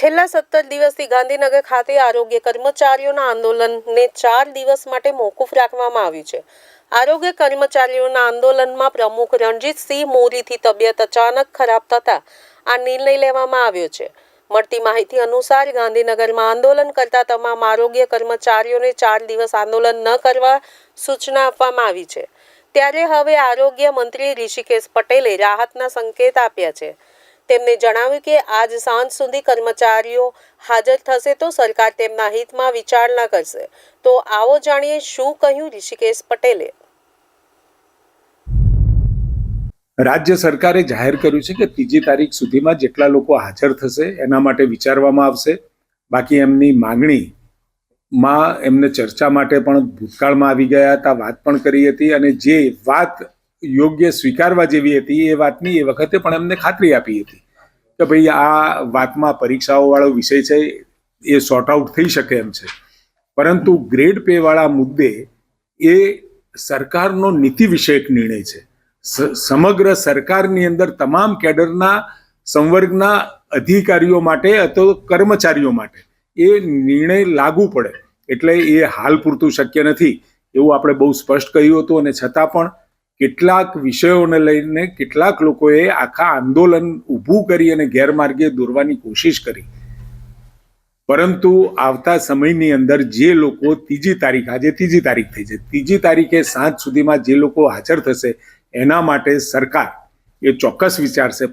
છેલ્લા સત્તર દિવસથી ગાંધીનગર ખાતે આરોગ્ય કર્મચારીઓના આંદોલનને ચાર દિવસ માટે મોકૂફ રાખવામાં આવ્યું છે. આરોગ્ય કર્મચારીઓના આંદોલનમાં પ્રમુખ રણજીતસિંહ મોરીથી તબિયત અચાનક ખરાબ થતાં આ નિર્ણય લેવામાં આવ્યો છે. મળતી માહિતી અનુસાર ગાંધીનગરમાં આંદોલન કરતા તમામ આરોગ્ય કર્મચારીઓને ચાર દિવસ આંદોલન ન કરવા સૂચના આપવામાં આવી છે. ત્યારે હવે આરોગ્ય મંત્રી ઋષિકેશ પટેલે રાહતના સંકેત આપ્યા છે. તેમણે જણાવ્યું કે આજ સાંજ સુધી કર્મચારીઓ હાજર થશે તો સરકાર તેમના હિતમાં વિચારણા કરશે. તો આવો જાણીએ શું કહ્યું ઋષિકેશ પટેલે. રાજ્ય સરકારે જાહેર કર્યું છે કે ત્રીજી તારીખ સુધીમાં જેટલા લોકો હાજર થશે એના માટે વિચારવામાં આવશે. બાકી એમની માંગણી માં એમને ચર્ચા માટે પણ ભૂતકાળમાં આવી ગયા હતા, વાત પણ કરી હતી અને જે વાત યોગ્ય સ્વીકારવા જેવી હતી એ વાતની એ વખતે પણ એમને ખાતરી આપી હતી કે ભાઈ આ વાતમાં પરીક્ષાઓ વાળો વિષય છે એ સોર્ટ આઉટ થઈ શકે એમ છે. પરંતુ ગ્રેડ પે વાળા મુદ્દે એ સરકારનો નીતિ વિષયક નિર્ણય છે. સમગ્ર સરકારની અંદર તમામ કેડરના સંવર્ગના અધિકારીઓ માટે અથવા કર્મચારીઓ માટે એ નિર્ણય લાગુ પડે. એટલે એ હાલ પૂરતું શક્ય નથી એવું આપણે બહુ સ્પષ્ટ કહ્યું હતું અને છતાં પણ કેટલાક વિષયોને લઈને કેટલાક લોકોએ આખા આંદોલન ઊભું કરી અને ગેરમાર્ગે દોરવાની કોશિશ કરી. પરંતુ આવતા સમયની અંદર જે લોકો ત્રીજી તારીખ, આજે ત્રીજી તારીખ થઈ છે. ત્રીજી તારીખે સાંજ સુધીમાં જે લોકો હાજર થશે, એના માટે સરકાર એ ચોક્કસ વિચારશે